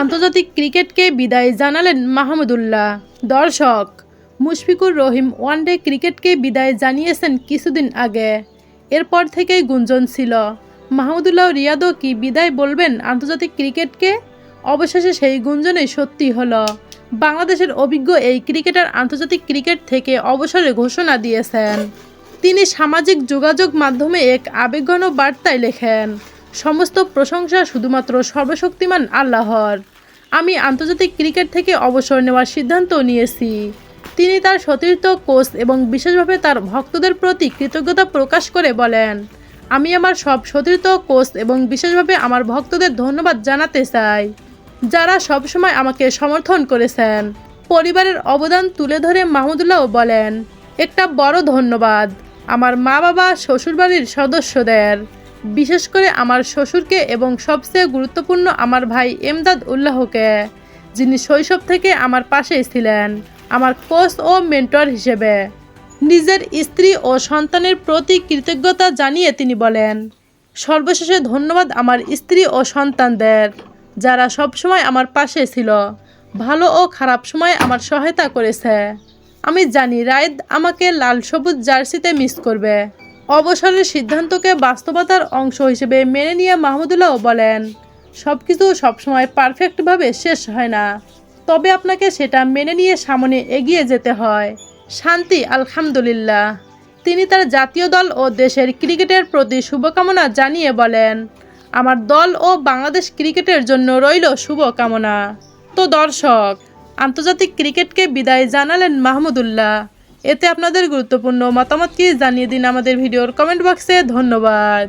আন্তর্জাতিক ক্রিকেটকে বিদায় জানালেন মাহমুদুল্লাহ দর্শক, মুশফিকুর রহিম ওয়ানডে ক্রিকেটকে বিদায় জানিয়েছেন কিছুদিন আগে। এরপর থেকেই গুঞ্জন ছিল। মাহমুদুল্লাহ রিয়াদও কি বিদায় বলবেন আন্তর্জাতিক ক্রিকেটকে? অবশেষে সেই গুঞ্জনেই সত্যি হলো। বাংলাদেশের অভিজ্ঞ এই ক্রিকেটার আন্তর্জাতিক ক্রিকেট থেকে অবসরের ঘোষণা দিয়েছেন। তিনি সামাজিক যোগাযোগ মাধ্যমে এক আবেগঘন বার্তায় লেখেন, সমস্ত প্রশংসা শুধুমাত্র সর্বশক্তিমান আল্লাহর। আমি আন্তর্জাতিক ক্রিকেট থেকে অবসর নেওয়ার সিদ্ধান্ত নিয়েছি। তিনি তার সতীর্থ, কোচ এবং বিশেষভাবে তার ভক্তদের প্রতি কৃতজ্ঞতা প্রকাশ করে বলেন, আমি আমার সব সতীর্থ, কোচ এবং বিশেষভাবে আমার ভক্তদের ধন্যবাদ জানাতে চাই। যারা সবসময় আমাকে সমর্থন করেছেন। পরিবারের অবদান তুলে ধরে মাহমুদুল্লাহ বলেন, একটা বড় ধন্যবাদ। আমার মা বাবা শ্বশুরবাড়ির সদস্যদের। বিশেষ করে আমার শ্বশুরকে এবং সবচেয়ে গুরুত্বপূর্ণ আমার ভাই এমদাদ উল্লাহকে, যিনি শৈশব থেকে আমার পাশেই ছিলেন, আমার কোচ ও মেন্টর হিসেবে। নিজের স্ত্রী ও সন্তানের প্রতি কৃতজ্ঞতা জানিয়ে তিনি বলেন, সর্বশেষে ধন্যবাদ আমার স্ত্রী ও সন্তানদের, যারা সবসময় আমার পাশে ছিল, ভালো ও খারাপ সময় আমার সহায়তা করেছে। আমি জানি রায়দ আমাকে লাল সবুজ জার্সিতে মিস করবে। অবসরের সিদ্ধান্তকে বাস্তবতার অংশ হিসেবে মেনে নিয়ে মাহমুদুল্লাহ বলেন সব কিছু সবসময় পারফেক্টভাবে শেষ হয় না। তবে আপনাকে সেটা মেনে নিয়ে সামনে এগিয়ে যেতে হয়। শান্তি, আলহামদুলিল্লাহ। তিনি তার জাতীয় দল ও দেশের ক্রিকেটের প্রতি শুভকামনা জানিয়ে বলেন, আমার দল ও বাংলাদেশ ক্রিকেটের জন্য রইল শুভকামনা। তো দর্শক আন্তর্জাতিক ক্রিকেটকে বিদায় জানালেন মাহমুদুল্লাহ। এতে আপনাদের গুরুত্বপূর্ণ মতামত কি জানিয়ে দিন আমাদের ভিডিওর কমেন্ট বক্সে। ধন্যবাদ।